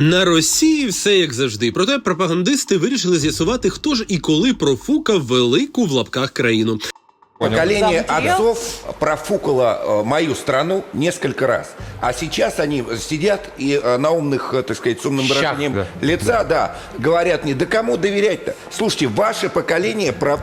На Росії все як завжди. Проте пропагандисти вирішили з'ясувати, хто ж і коли профукав велику в лапках країну. Поколение За материал? отцов профукало э, мою страну несколько раз. А сейчас они сидят и э, на умных, э, так сказать, с умным Щах, выражением да. лица, да. говорят мне, да кому доверять-то? Слушайте, ваше поколение про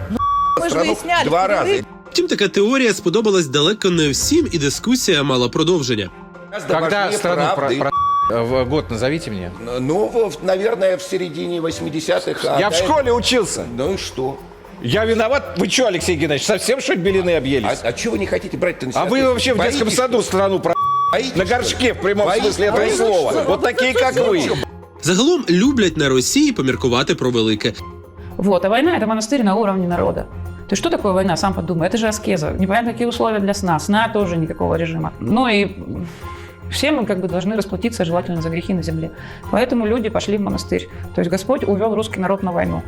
Мы же страну выясняли, два раза. перерыв. Втім, така теорія сподобалась далеко не всім, і дискусія мала продовження. Гораздо Когда важнее страну про, правды. про- в год назовите мне. Ну, в- наверное, в середине 80-х. а Я в до школе учился. этого- Ну и что? Я виноват? Вы что, Алексей Геннадьевич, совсем что ли белины А, объелись? а чего вы не хотите брать-то на себя А вы вообще в детском Боитесь, саду страну про... Боитесь, На что ли? горшке, в прямом Боитесь? смысле этого Боитесь, слова. что ли? Вот такие, как вы. Загалом люблять на Росії поміркувати про велике. Вот, а война – это монастырь на уровне народа. То есть что такое война, сам подумай, это же аскеза. Непонятно, какие условия для сна. Сна тоже никакого режима. Ну и все мы как бы должны расплатиться желательно за грехи на земле. Поэтому люди пошли в монастырь. То есть Господь увел русский народ на войну.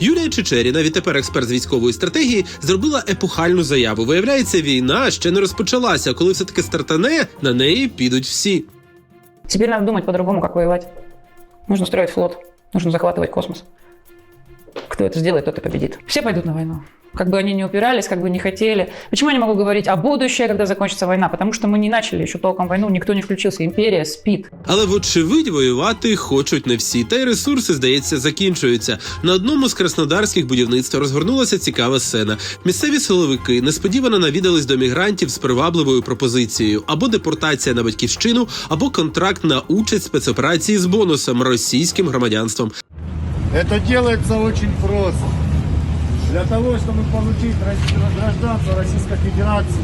Юлія Чечеріна, відтепер експерт з військової стратегії, зробила епохальну заяву. Виявляється, війна ще не розпочалася. Коли все таки стартане, на неї підуть всі. Теперь надо думать по-другому, как воевать. Нужно строить флот, нужно захватывать космос. Кто это сделает, тот и победит. Все пойдут на войну. Как бы они не упирались, как бы не хотели. Почему я не могу говорить о будущее, когда закончится война? Потому что мы не начали еще толком войну, никто не включился, империя спит. Але вочевидь воювати хочуть не всі, та й ресурси, здається, закінчуються. На одному з краснодарських будівництв розгорнулася цікава сцена. Місцеві силовики несподівано навідались до мігрантів з привабливою пропозицією або депортація на батьківщину, або контракт на участь в спецоперації з бонусом російським громадянством. Это делается очень просто. Для того, чтобы получить рос- гражданство Российской Федерации,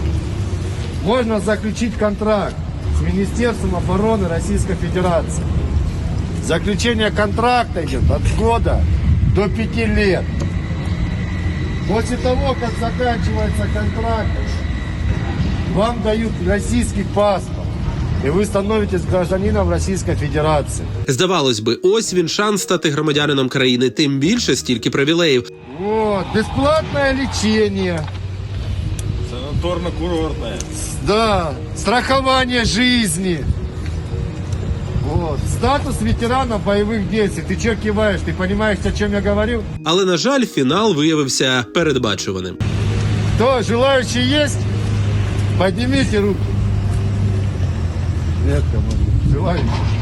можно заключить контракт с Министерством обороны Российской Федерации. Заключение контракта идет от года до пяти лет. После того, как заканчивается контракт, вам дают российский паспорт, и вы становитесь гражданином Российской Федерации. Здавалось би, ось він шанс стати громадянином країни, тим більше стільки привілеїв. Вот, бесплатное лечение. Санаторно-курортная. Да, страхование жизни. Вот. Статус ветерана боевых действий. Ты что киваешь? Ты понимаешь, о чем я говорил? Але на жаль, фінал виявився передбачуваним. Кто, желающие есть? Поднимите руку. Нет, кому желающие.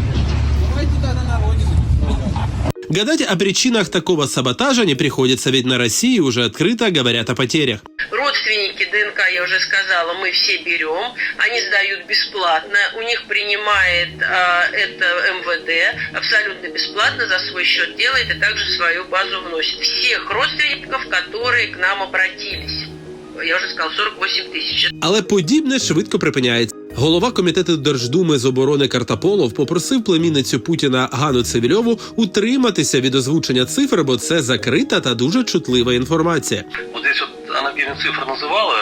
Гадать о причинах такого саботажа не приходится, ведь на России уже открыто говорят о потерях. Родственники ДНК, я уже сказала, мы все берем. Они сдают бесплатно. У них принимает а, это МВД абсолютно бесплатно за свой счет делает и также в свою базу вносит. Всех родственников, которые к нам обратились. Я уже сказала, 48 тысяч. Але подібне швидко припиняється. Голова комітету Держдуми з оборони Картаполов попросив племінницю Путіна Гану Цивільову утриматися від озвучення цифр, бо це закрита та дуже чутлива інформація. Вот здесь вот она перед цифр называла,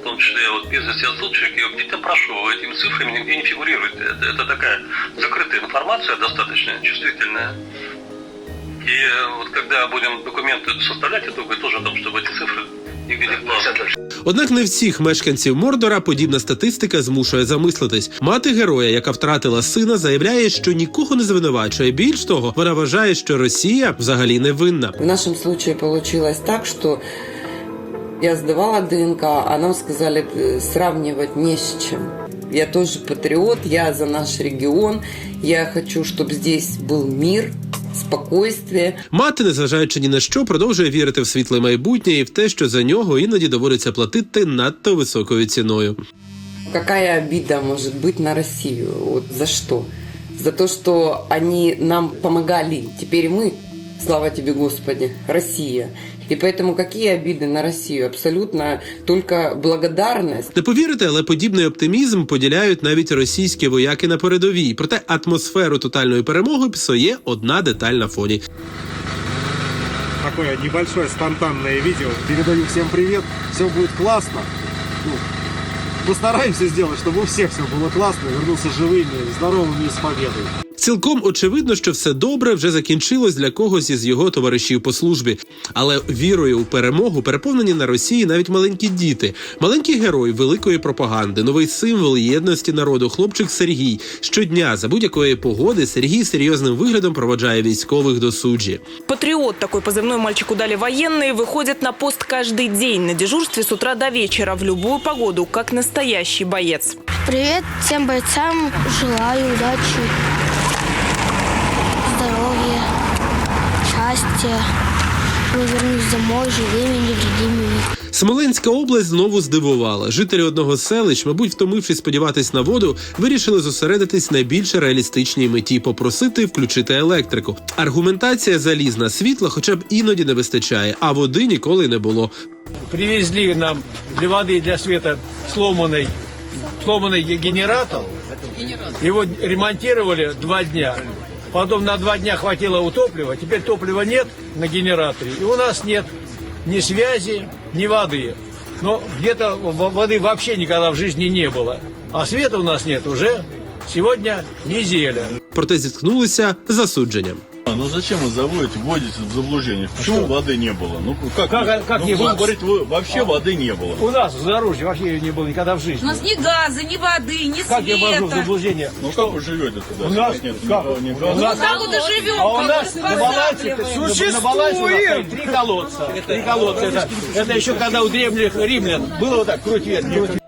в том числе вот без отсутствия, я где-то прошу, этими цифрами нигде не фигурирует. Это, это такая закрытая информация, достаточно чувствительная. И э, вот когда будем документы составлять, я думаю тоже о том, чтобы эти цифры нигде не вкладывались. Однак не всіх мешканців Мордора подібна статистика змушує замислитись. Мати героя, яка втратила сина, заявляє, що нікого не звинувачує. Більш того, вона вважає, що Росія взагалі не винна. В нашем случае получилось так, что я сдавала ДНК, а нам сказали э, сравнивать не с чем. Я тоже патриот, я за наш регион, я хочу, чтобы здесь был мир, спокойствие. Мати, незважаючи ні на що, продовжує вірити в світле майбутнє і в те, що за нього іноді доводиться платити надто високою ціною. Какая обида может быть на Россию? Вот за что? За то, что они нам помогали. Теперь мы, слава тебе, Господи, Россия. И поэтому какие обиды на Россию? Абсолютно только благодарность. Не повірите, але подібний оптимізм поділяють навіть російські вояки на передовій. Проте атмосферу тотальної перемоги псує одна деталь на фоні. Такое небольшое спонтанное видео. Передаю всем привет. Все будет классно. Ну, постараемся сделать, чтобы у всех все было классно, вернуться живыми, здоровыми и с победой. Цілком очевидно, що все добре вже закінчилось для когось із його товаришів по службі. Але вірою у перемогу переповнені на Росії навіть маленькі діти, маленький герой великої пропаганди, новий символ єдності народу, хлопчик Сергій. Щодня за будь-якої погоди Сергій серйозним виглядом проводжає військових до суджі. Патриот, такой позывной мальчику дали военные, выходит на пост каждый день на дежурстве с утра до вечера в любую погоду, как настоящий боец. Привет всем бойцам. Желаю удачи, счастья. Мы вернусь домой живыми, невредимыми. Смоленська область знову здивувала. Жителі одного з селищ, мабуть, втомившись сподіватись на воду, вирішили зосередитись на більш реалістичній меті попросити включити електрику. Аргументація залізна, світла, хоча б іноді не вистачає, а води ніколи не було. привезли нам для воды и для света сломанный, сломанный ге- генератор. Его ремонтировали два дня. Потом на два дня хватило у топлива. Теперь топлива нет на генераторе. И у нас нет ни связи, ни воды. Но где-то в- воды вообще никогда в жизни не было. А света у нас нет уже сегодня неделя. Проте зіткнулися з засудженням. Ну зачем вы заводите, вводите в заблуждение? Почему воды не было? Ну как, Как- вы- как ну, не вы было? говорите, вы- вообще воды не было. У нас в Зарожье вообще ее не было никогда в жизни. У нас ни газа, ни воды, ни Как я ввожу в заблуждение? Ну как вы живете тогда? У нас нет как? ни, ни У газа? нас- живем? А у нас на балансе, на балансе у нас стоит три колодца. Три колодца. Это, это еще когда у древних римлян было вот так, круть вверх, круть вверх.